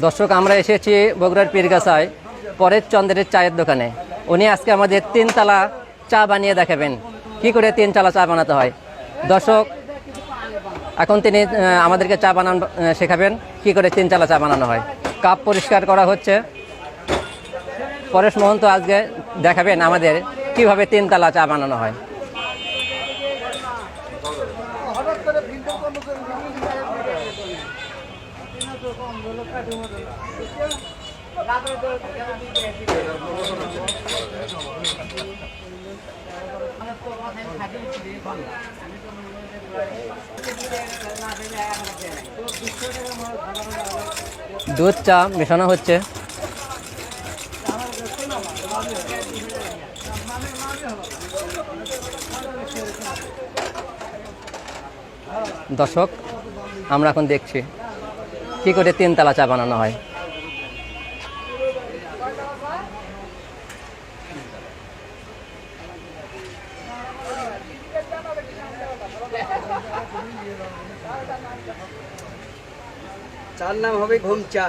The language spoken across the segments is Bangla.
দর্শক, আমরা এসেছি বগুড়ার পীরগাছায় পরের চন্দ্রের চায়ের দোকানে। উনি আজকে আমাদের তিনতলা চা বানিয়ে দেখাবেন। কি করে তিনতলা চা বানাতে হয়? দর্শক, এখন তিনি আমাদেরকে চা বানান শেখাবেন কি করে তিন তিনতলা চা বানানো হয়। কাপ পরিষ্কার করা হচ্ছে। পরেশ মহন্ত আজকে দেখাবেন আমাদের কীভাবে তিনতলা চা বানানো হয়। দুধ চা মেশানো হচ্ছে। দর্শক আমরা এখন দেখছি। কি করে তিনতলা চা বানানো হয়? চার নাম হবে ঘুম চা।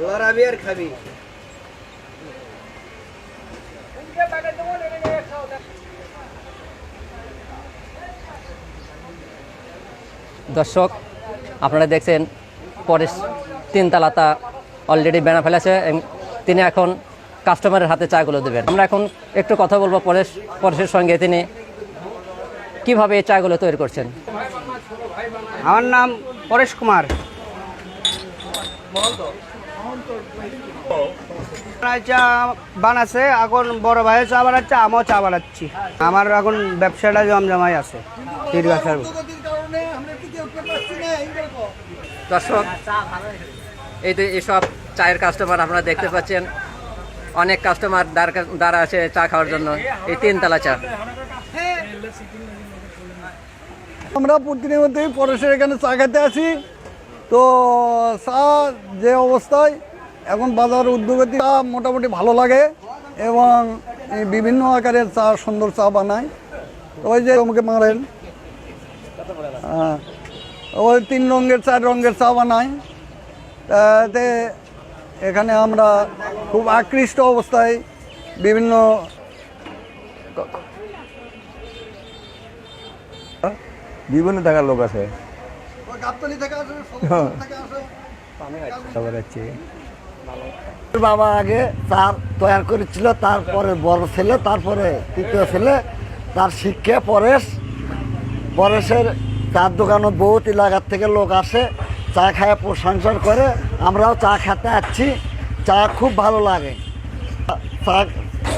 লড়াবি আর খাবি। দর্শক, আপনারা দেখছেন পরেশ তিনতলাতা অলরেডি বেনা ফেলেছে তিনি এখন কাস্টমারের হাতে চাগুলো দেবেন। আমরা এখন একটু কথা বলব পরেশ, পরেশের সঙ্গে। তিনি কীভাবে এই চাগুলো তৈরি করছেন? আমার নাম পরেশ কুমার। চা বানাচ্ছে, এখন বড় ভাই চা বানাচ্ছে, আমিও চা বানাচ্ছি। আমার এখন ব্যবসাটা জমজমাই আছে দীর্ঘাচার দর্শক এই তো এইসব চায়ের কাস্টমার আপনারা দেখতে পাচ্ছেন অনেক কাস্টমার দ্বারা আছে চা খাওয়ার জন্য এই তিনতলা চা। আমরা প্রতিনিয়তই পরেশের এখানে চা খেতে আসি। তো চা যে অবস্থায় এখন বাজার উদ্যোগতি চা মোটামুটি ভালো লাগে এবং বিভিন্ন আকারের চা সুন্দর চা বানায়। ওই যে আমাকে মারেন। হ্যাঁ। ওই তিন রঙের চার রঙের চা বানায় তাতে এখানে আমরা খুব আকৃষ্ট অবস্থায় বিভিন্ন বিভিন্ন টাকার লোক আছে। হ্যাঁ। আছে। বাবা আগে তার তৈরি করেছিল তারপরে বড় ছেলে তারপরে তৃতীয় ছেলে। তার শিক্ষা পরেশ পরেশের চার দোকানে বহুত এলাকার থেকে লোক আসে, চা খায়, প্রশংসা করে, আমরাও চা খেতে আসছি, চা খুব ভালো লাগে। চা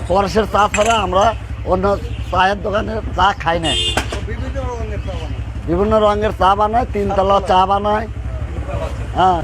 পরশের চা ছাড়া আমরা অন্য চায়ের দোকানে চা খাই না। বিভিন্ন রঙের চা বানায়, তিনতলা চা বানায়। হ্যাঁ।